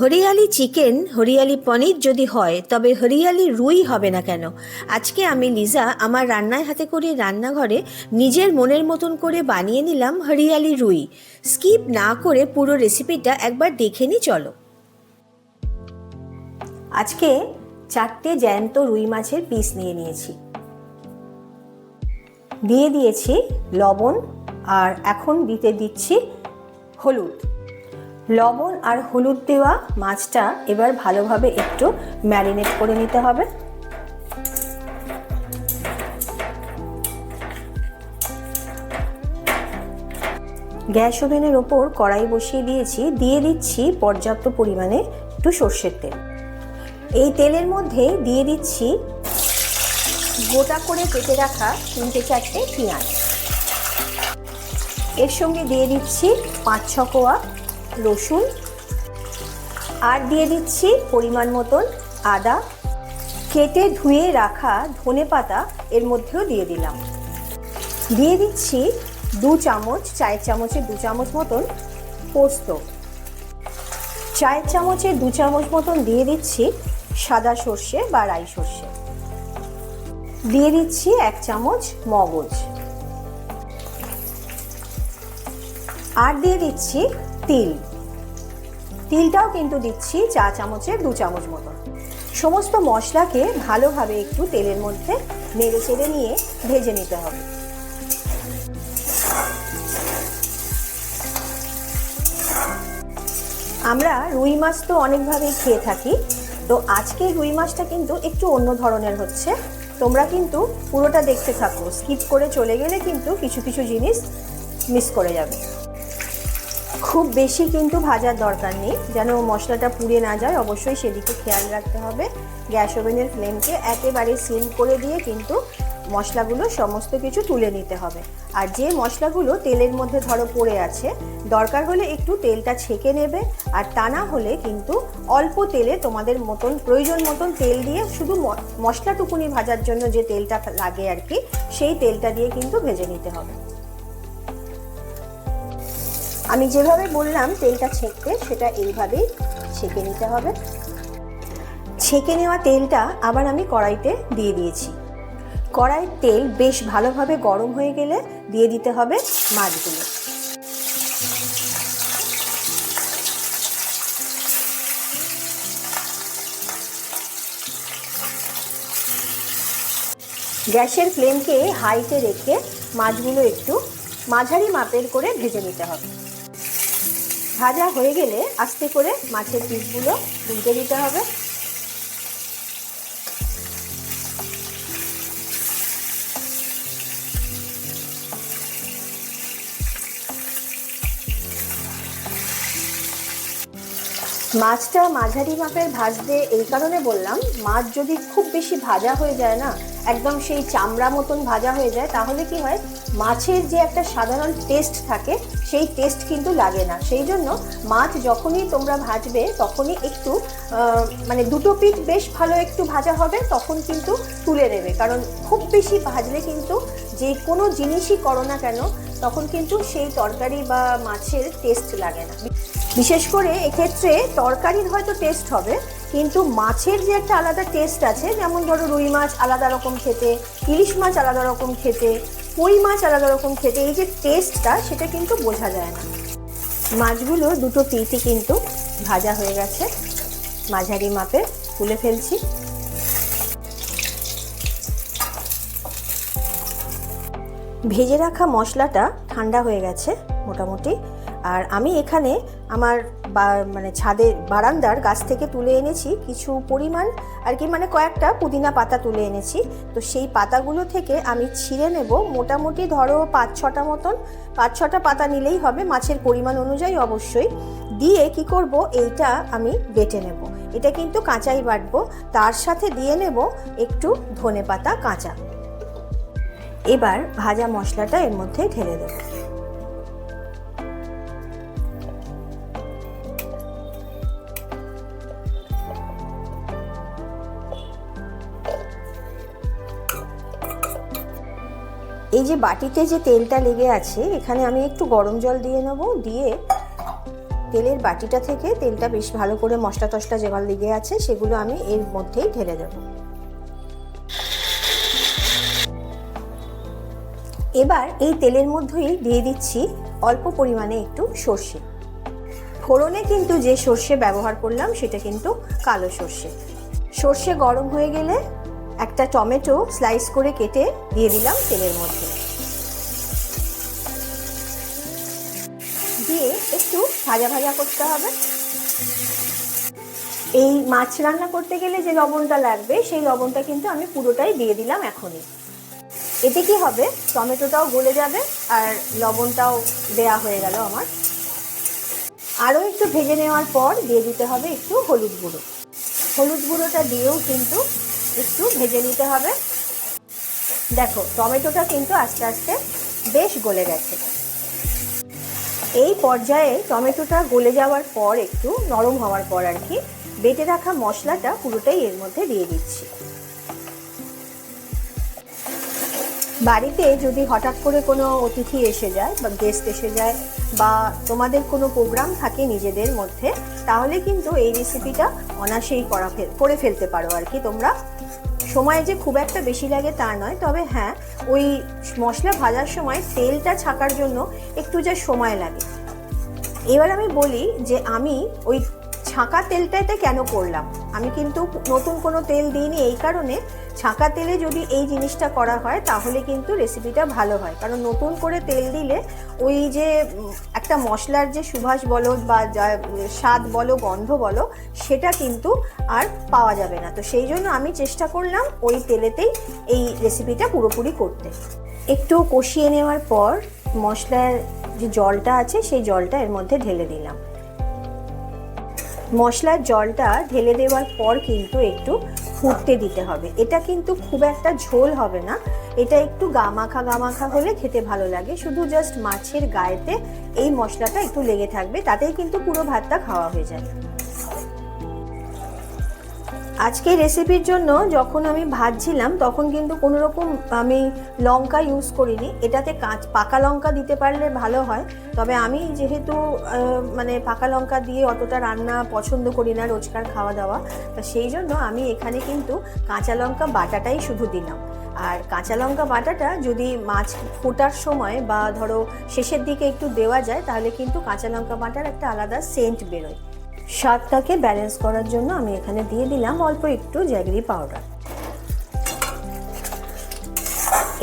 Hariyali chicken, hariyali পনির যদি হয়, তবে হরিয়ালি রুই হবে না কেন? আজকে আমি লিজা আমার রান্নায় হাতে করে রান্নাঘরে নিজের মনের মতন করে বানিয়ে নিলাম হরিয়ালি রুই। স্কিপ না করে পুরো রেসিপিটা একবার দেখে নি, চলো। আজকে চারটে জ্যান্ত রুই মাছের পিস নিয়ে নিয়েছি। দিয়ে দিয়েছি লবণ আর এখন দিতে দিচ্ছি হলুদ। লবণ আর হলুদ দেওয়া মাছটা এবার ভালোভাবে একটু ম্যারিনেট করে নিতে হবে। গ্যাস ওভেনের ওপর কড়াই বসিয়ে দিয়েছি। দিয়ে দিচ্ছি পর্যাপ্ত পরিমাণে একটু সর্ষের তেল। এই তেলের মধ্যে দিয়ে দিচ্ছি গোটা করে কেটে রাখা তিনটে চারটে পেঁয়াজ। এর সঙ্গে দিয়ে দিচ্ছি পাঁচ ছ কোয়া রসুন। আর দিয়ে দিচ্ছি পরিমাণ মতন আদা। কেটে ধুয়ে রাখা ধনে পাতা এর মধ্যেও দিয়ে দিলাম। দিয়ে দিচ্ছি দু চামচ, চায়ের চামচের দু চামচ মতন পোস্ত। চায়ের চামচের দু চামচ মতন দিয়ে দিচ্ছি সাদা সর্ষে বা রাই সর্ষে। দিয়ে দিচ্ছি এক চামচ মগজ। আর দিয়ে দিচ্ছি তিল। তিলটাও কিন্তু দিচ্ছি চা চামচের দু চামচ মতন। সমস্ত মশলাকে ভালোভাবে একটু তেলের মধ্যে নেড়ে চেড়ে নিয়ে ভেজে নিতে হবে। আমরা রুই মাছ তো অনেকভাবেই খেয়ে থাকি, তো আজকে রুই মাছটা কিন্তু একটু অন্য ধরনের হচ্ছে। তোমরা কিন্তু পুরোটা দেখতে থাকো, স্কিপ করে চলে গেলে কিন্তু কিছু কিছু জিনিস মিস করে যাবে। খুব বেশি কিন্তু ভাজার দরকার নেই। যেন মশলাটা পুড়ে না যায়, অবশ্যই সেদিকে খেয়াল রাখতে হবে। গ্যাস ওভেনের ফ্লেমকে একেবারে সিম করে দিয়ে কিন্তু মশলাগুলো সমস্ত কিছু তুলে নিতে হবে। আর যে মশলাগুলো তেলের মধ্যে ধরো পড়ে আছে, দরকার হলে একটু তেলটা ছেঁকে নেবে। আর তা না হলে কিন্তু অল্প তেলে তোমাদের মতন, প্রয়োজন মতন তেল দিয়ে শুধু মশলাটুকুনি ভাজার জন্য যে তেলটা লাগে আর কি, সেই তেলটা দিয়ে কিন্তু ভেজে নিতে হবে। আমি যেভাবে বললাম তেলটা ছেঁকতে, সেটা এইভাবেই ছেঁকে নিতে হবে। ছেঁকে নেওয়া তেলটা আবার আমি কড়াইতে দিয়ে দিয়েছি। কড়াইয়ের তেল বেশ ভালোভাবে গরম হয়ে গেলে দিয়ে দিতে হবে মাছগুলো। গ্যাসের ফ্লেমকে হাইতে রেখে মাছগুলো একটু মাঝারি মাপের করে ভেজে নিতে হবে। ভাজা হয়ে গেলে আস্তে করে মাছের পিসগুলো উল্টে দিতে হবে। মাছটা মাঝারি মাপের ভাজতে এই কারণে বললাম, মাছ যদি খুব বেশি ভাজা হয়ে যায় না, একদম সেই চামড়া মতন ভাজা হয়ে যায়, তাহলে কি হয়, মাছের যে একটা সাধারণ টেস্ট থাকে সেই টেস্ট কিন্তু লাগে না। সেই জন্য মাছ যখনই তোমরা ভাজবে, তখনই একটু মানে দুটো পিঠ বেশ ভালো একটু ভাজা হবে, তখন কিন্তু তুলে নেবে। কারণ খুব বেশি ভাজলে কিন্তু যে কোনো জিনিসই করো না কেন, তখন কিন্তু সেই তরকারি বা মাছের টেস্ট লাগে না। বিশেষ করে এক্ষেত্রে তরকারির হয়তো টেস্ট হবে, কিন্তু মাছের যে একটা আলাদা টেস্ট আছে, যেমন ধরো রুই মাছ আলাদা রকম খেতে, ইলিশ মাছ আলাদা রকম খেতে কই মাছ আলাদা রকম খেতে? এই যে টেস্টটা সেটা কিন্তু বোঝা যায় না। মাছগুলো দুটো পিটি কিন্তু ভাজা হয়ে গেছে। মাঝারি মাপে তুলে ফেলছি। ভেজে রাখা মশলাটা ঠান্ডা হয়ে গেছে, মোটামুটি। আর আমি এখানে আমার মানে ছাদের বারান্দার গাছ থেকে তুলে এনেছি কিছু পরিমাণ আর কি মানে কয়েকটা পুদিনা পাতা তুলে এনেছি। তো সেই পাতাগুলো থেকে আমি ছিঁড়ে নেব। মোটামুটি ধরো পাঁচ ছটা মতন, পাঁচ ছটা পাতা নিলেই হবে, মাছের পরিমাণ অনুযায়ী অবশ্যই। দিয়ে কি করব? এইটা আমি বেটে নেব। এটা কিন্তু কাঁচাই বাটবো। তার সাথে দিয়ে নেব একটু ধনে পাতা কাঁচা। এবার ভাজা মশলাটা এর মধ্যে ঢেলে দেবো। এই যে বাটিতে যে তেলটা লেগে আছে, এখানে আমি একটু গরম জল দিয়ে নেব। দিয়ে তেলের বাটিটা থেকে তেলটা বেশ ভালো করে মশলা টশলা যেগুলো লেগে আছে, সেগুলো আমি এর মধ্যেই ঢেলে দেবো। এবার এই তেলের মধ্যেই দিয়ে দিচ্ছি অল্প পরিমাণে একটু সর্ষে। ফোড়নে কিন্তু যে সর্ষে ব্যবহার করলাম, সেটা কিন্তু কালো সর্ষে। সর্ষে গরম হয়ে গেলে একটা টমেটো স্লাইস করে কেটে দিয়ে দিলাম তেলের মধ্যে। দিয়ে একটু ভাজা ভাজা করতে হবে। এই মাছ রান্না করতে গেলে যে লবণটা লাগবে, সেই লবণটা কিন্তু আমি পুরোটাই দিয়ে দিলাম এখনই। এতে কি হবে? টমেটোটাও গলে যাবে আর লবণটাও দেয়া হয়ে গেল আমার। আরও একটু ভেজে নেওয়ার পর দিয়ে দিতে হবে একটু হলুদ গুঁড়ো। হলুদ গুঁড়োটা দিয়েও কিন্তু একটু ভেজে নিতে হবে। দেখো, টমেটোটা কিন্তু আস্তে আস্তে বেশ গলে গেছে। এই পর্যায়ে টমেটোটা গলে যাওয়ার পর একটু নরম হওয়ার পর আর কি, বেটে রাখা মশলাটা পুরোটাই এর মধ্যে দিয়ে দিচ্ছি। বাড়িতে যদি হঠাৎ করে কোনো অতিথি এসে যায় বা গেস্ট এসে যায় বা তোমাদের কোনো প্রোগ্রাম থাকে নিজেদের মধ্যে, তাহলে কিন্তু এই রেসিপিটা অনাসেই করা করে ফেলতে পারো আর কি তোমরা। সময় যে খুব একটা বেশি লাগে তা নয়, তবে হ্যাঁ ওই মশলা ভাজার সময় তেলটা ছাকার জন্য একটু যা সময় লাগে। এবার আমি বলি যে আমি ওই ছাঁকা তেলটাতে কেন করলাম? আমি কিন্তু নতুন কোনো তেল দিইনি এই কারণে। ছাঁকা তেলে যদি এই জিনিসটা করা হয়, তাহলে কিন্তু রেসিপিটা ভালো হয়। কারণ নতুন করে তেল দিলে ওই যে একটা মশলার যে সুভাষ বলো বা স্বাদ বলো, গন্ধ বলো, সেটা কিন্তু আর পাওয়া যাবে না। তো সেই জন্য আমি চেষ্টা করলাম ওই তেলেতেই এই রেসিপিটা পুরোপুরি করতে। একটু কষিয়ে নেওয়ার পর মশলার যে জলটা আছে, সেই জলটা এর মধ্যে ঢেলে দিলাম। মশলার জলটা ঢেলে দেওয়ার পর কিন্তু একটু ফুটতে দিতে হবে। এটা কিন্তু খুব একটা ঝোল হবে না। এটা একটু গামাখা গামাখা হলে খেতে ভালো লাগে। শুধু জাস্ট মাছের গায়েতে এই মশলাটা একটু লেগে থাকবে, তাতেই কিন্তু পুরো ভাতটা খাওয়া হয়ে যায়। আজকে রেসিপির জন্য যখন আমি ভাজছিলাম, তখন কিন্তু কোনো রকম আমি লঙ্কা ইউজ করিনি। এটাতে কাঁচ, পাকা লঙ্কা দিতে পারলে ভালো হয়। তবে আমি যেহেতু মানে পাকা লঙ্কা দিয়ে অতটা রান্না পছন্দ করি না, রোজকার খাওয়া দাওয়া, তা সেই জন্য আমি এখানে কিন্তু কাঁচা লঙ্কা বাটাটাই শুধু দিলাম। আর কাঁচা লঙ্কা বাটাটা যদি মাছ ফোটার সময় বা ধরো শেষের দিকে একটু দেওয়া যায়, তাহলে কিন্তু কাঁচা লঙ্কা বাটার একটা আলাদা সেন্ট বেরোয়। স্বাদটাকে ব্যালেন্স করার জন্য আমি এখানে দিয়ে দিলাম অল্প একটু জ্যাগরি পাউডার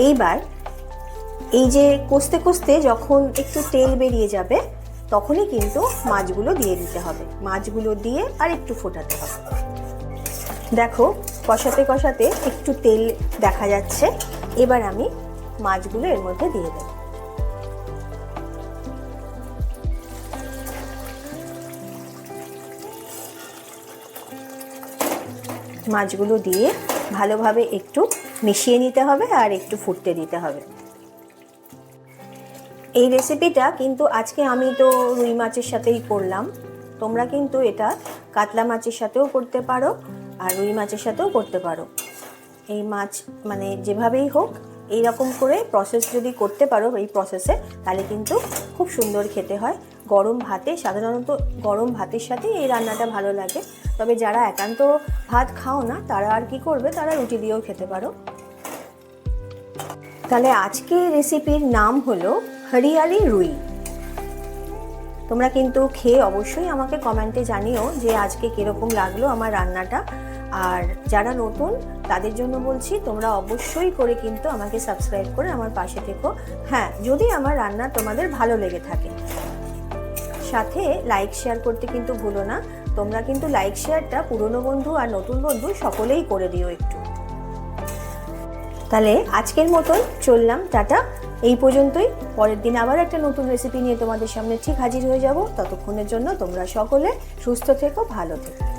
এইবার এই যে কষতে কষতে যখন একটু তেল বেরিয়ে যাবে, তখনই কিন্তু মাছগুলো দিয়ে দিতে হবে। মাছগুলো দিয়ে আর একটু ফোটাতে হবে। দেখো, কষাতে কষাতে একটু তেল দেখা যাচ্ছে। এবার আমি মাছগুলো এর মধ্যে দিয়ে দেবো। মাছগুলো দিয়ে ভালোভাবে একটু মিশিয়ে নিতে হবে আর একটু ফুটতে দিতে হবে। এই রেসিপিটা কিন্তু আজকে আমি তো রুই মাছের সাথেই করলাম। তোমরা কিন্তু এটা কাতলা মাছের সাথেও করতে পারো আর রুই মাছের সাথেও করতে পারো। এই মাছ মানে যেভাবেই হোক এই রকম করে প্রসেস যদি করতে পারো এই প্রসেসে তাহলে কিন্তু খুব সুন্দর খেতে হয়। গরম ভাতে, সাধারণত গরম ভাতের সাথে এই রান্নাটা ভালো লাগে। তবে যারা একান্ত ভাত খাও না, তারা আর কি করবে? তারা রুটি দিয়েও খেতে পারো। তাহলে আজকে রেসিপির নাম হলো হরিয়ালি রুই। তোমরা কিন্তু খেয়ে অবশ্যই আমাকে কমেন্টে জানিও যে আজকে কীরকম লাগল আমার রান্নাটা। আর যারা নতুন, তাদের জন্য বলছি, তোমরা অবশ্যই করে কিন্তু আমাকে সাবস্ক্রাইব করে আমার পাশে থেকো। হ্যাঁ যদি আমার রান্না তোমাদের ভালো লেগে থাকে। সাথে লাইক শেয়ার করতে কিন্তু ভুলো না। তোমরা কিন্তু লাইক শেয়ারটা পুরনো বন্ধু আর নতুন বন্ধু সকলেই করে দিও একটু। তাহলে আজকের মতন চললাম, টাটা। এই পর্যন্তই। পরের দিন আবার একটা নতুন রেসিপি নিয়ে তোমাদের সামনে ঠিক হাজির হয়ে যাব। ততক্ষণের জন্য তোমরা সকলে সুস্থ থেকো, ভালো থেকো।